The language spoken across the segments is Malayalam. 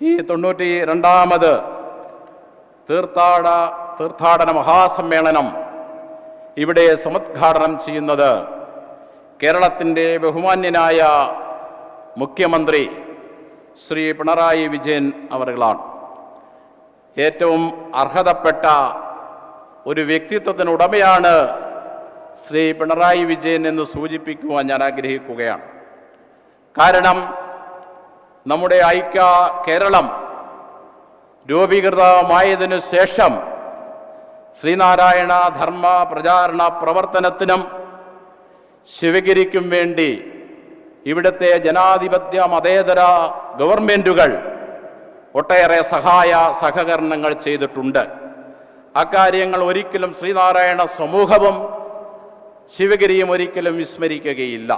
ഈ തൊണ്ണൂറ്റി രണ്ടാമത് തീർത്ഥാട തീർത്ഥാടന മഹാസമ്മേളനം ഇവിടെ സമുദ്ഘാടനം ചെയ്യുന്നത് കേരളത്തിന്റെ ബഹുമാന്യനായ മുഖ്യമന്ത്രി ശ്രീ പിണറായി വിജയൻ അവരുകളാണ്. ഏറ്റവും അർഹതപ്പെട്ട ഒരു വ്യക്തിത്വത്തിനുടമയാണ് ശ്രീ പിണറായി വിജയൻ എന്ന് സൂചിപ്പിക്കുവാൻ ഞാൻ ആഗ്രഹിക്കുകയാണ്. കാരണം നമ്മുടെ ഐക്യ കേരളം രൂപീകൃതമായതിനു ശേഷം ശ്രീനാരായണ ധർമ്മ പ്രചാരണ പ്രവർത്തനത്തിനും ശിവഗിരിക്കും വേണ്ടി ഇവിടുത്തെ ജനാധിപത്യ മതേതര ഗവൺമെന്റുകൾ ഒട്ടേറെ സഹായ സഹകരണങ്ങൾ ചെയ്തിട്ടുണ്ട്. അക്കാര്യങ്ങൾ ഒരിക്കലും ശ്രീനാരായണ സമൂഹവും ശിവഗിരിയും ഒരിക്കലും വിസ്മരിക്കുകയില്ല.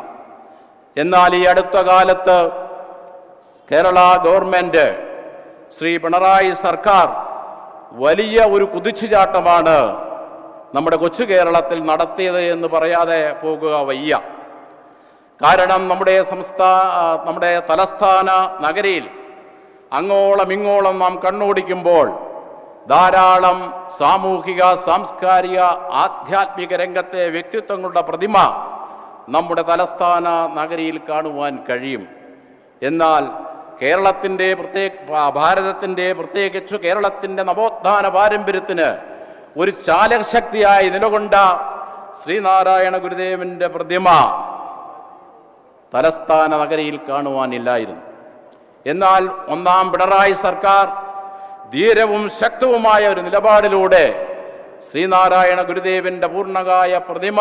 എന്നാൽ ഈ അടുത്ത കാലത്ത് കേരള ഗവൺമെന്റ് ശ്രീ പിണറായി സർക്കാർ വലിയ ഒരു കുതിച്ചുചാട്ടമാണ് നമ്മുടെ കൊച്ചു കേരളത്തിൽ നടത്തിയത് എന്ന് പറയാതെ പോകുക വയ്യ. കാരണം നമ്മുടെ സംസ്ഥാ നമ്മുടെ തലസ്ഥാന നഗരിയിൽ അങ്ങോളം ഇങ്ങോളം നാം കണ്ണോടിക്കുമ്പോൾ ധാരാളം സാമൂഹിക സാംസ്കാരിക ആധ്യാത്മിക രംഗത്തെ വ്യക്തിത്വങ്ങളുടെ പ്രതിമ നമ്മുടെ തലസ്ഥാന നഗരിയിൽ കാണുവാൻ കഴിയും. എന്നാൽ കേരളത്തിന്റെ പ്രത്യേക ഭാരതത്തിന്റെ പ്രത്യേകിച്ചു കേരളത്തിന്റെ നവോത്ഥാന പാരമ്പര്യത്തിന് ഒരു ചാലകശക്തിയായി നിലകൊണ്ട ശ്രീനാരായണ ഗുരുദേവന്റെ പ്രതിമ തലസ്ഥാന നഗരിയിൽ കാണുവാനില്ലായിരുന്നു. എന്നാൽ ഒന്നാം പിണറായി സർക്കാർ ധീരവും ശക്തവുമായ ഒരു നിലപാടിലൂടെ ശ്രീനാരായണ ഗുരുദേവന്റെ പൂർണകായ പ്രതിമ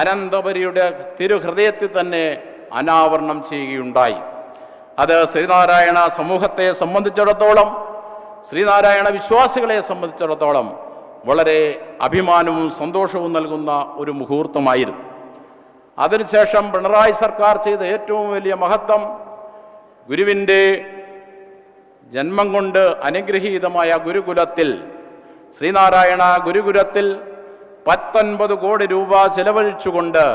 അനന്തപുരിയുടെ തിരുഹൃദയത്തിൽ തന്നെ അനാവരണം ചെയ്യുകയുണ്ടായി. അത് ശ്രീനാരായണ സമൂഹത്തെ സംബന്ധിച്ചിടത്തോളം ശ്രീനാരായണ വിശ്വാസികളെ സംബന്ധിച്ചിടത്തോളം വളരെ അഭിമാനവും സന്തോഷവും നൽകുന്ന ഒരു മുഹൂർത്തമായിരുന്നു. അതിനുശേഷം പിണറായി സർക്കാർ ചെയ്ത ഏറ്റവും വലിയ മഹത്വം ഗുരുവിന്റെ ജന്മം കൊണ്ട് അനുഗ്രഹീതമായ ഗുരുകുലത്തിൽ ശ്രീനാരായണ ഗുരുകുലത്തിൽ പത്തൊൻപത് കോടി രൂപ ചെലവഴിച്ചുകൊണ്ട്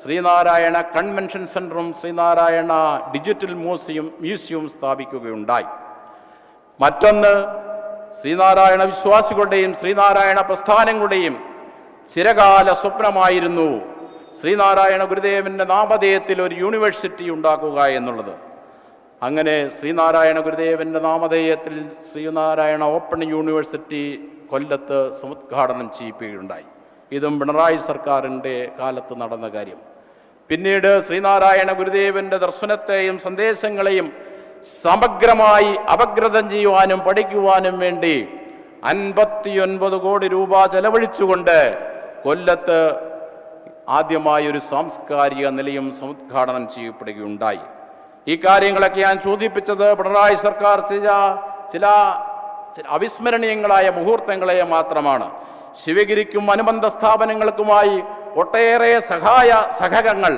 ശ്രീനാരായണ കൺവെൻഷൻ സെന്ററും ശ്രീനാരായണ ഡിജിറ്റൽ മ്യൂസിയം മ്യൂസിയവും സ്ഥാപിക്കുകയുണ്ടായി. മറ്റൊന്ന് ശ്രീനാരായണ വിശ്വാസികളുടെയും ശ്രീനാരായണ പ്രസ്ഥാനങ്ങളുടെയും ചിരകാല സ്വപ്നമായിരുന്നു ശ്രീനാരായണ ഗുരുദേവന്റെ നാമധേയത്തിൽ ഒരു യൂണിവേഴ്സിറ്റി ഉണ്ടാക്കുക എന്നുള്ളത്. അങ്ങനെ ശ്രീനാരായണ ഗുരുദേവന്റെ നാമധേയത്തിൽ ശ്രീനാരായണ ഓപ്പൺ യൂണിവേഴ്സിറ്റി കൊല്ലത്ത് സമുദ്ഘാടനം ചെയ്യിക്കുകയുണ്ടായി ഇതും പിണറായി സർക്കാരിന്റെ കാലത്ത് നടന്ന കാര്യം. പിന്നീട് ശ്രീനാരായണ ഗുരുദേവന്റെ ദർശനത്തെയും സന്ദേശങ്ങളെയും സമഗ്രമായി അപഗ്രഥം ചെയ്യുവാനും പഠിക്കുവാനും വേണ്ടി അൻപത്തിയൊൻപത് കോടി രൂപ ചെലവഴിച്ചുകൊണ്ട് കൊല്ലത്ത് ആദ്യമായി ഒരു സാംസ്കാരിക നിലയം സമുദ്ഘാടനം ചെയ്യപ്പെടുകയുണ്ടായി. ഈ കാര്യങ്ങളൊക്കെ ഞാൻ സൂചിപ്പിച്ചത് പിണറായി സർക്കാർ ചില ചില ചില അവിസ്മരണീയങ്ങളായ മുഹൂർത്തങ്ങളെ മാത്രമാണ്. ശിവഗിരിക്കും അനുബന്ധ സ്ഥാപനങ്ങൾക്കുമായി ഒട്ടേറെ സഹായ സഹകങ്ങൾ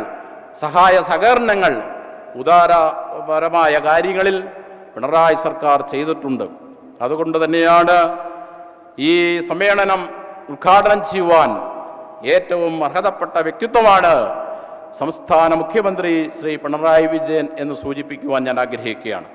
സഹായ സഹകരണങ്ങൾ ഉദാരപരമായ കാര്യങ്ങളിൽ പിണറായി സർക്കാർ ചെയ്തിട്ടുണ്ട്. അതുകൊണ്ട് തന്നെയാണ് ഈ സമ്മേളനം ഉദ്ഘാടനം ചെയ്യുവാൻ ഏറ്റവും അർഹതപ്പെട്ട വ്യക്തിത്വമാണ് സംസ്ഥാന മുഖ്യമന്ത്രി ശ്രീ പിണറായി വിജയൻ എന്ന് സൂചിപ്പിക്കുവാൻ ഞാൻ ആഗ്രഹിക്കുകയാണ്.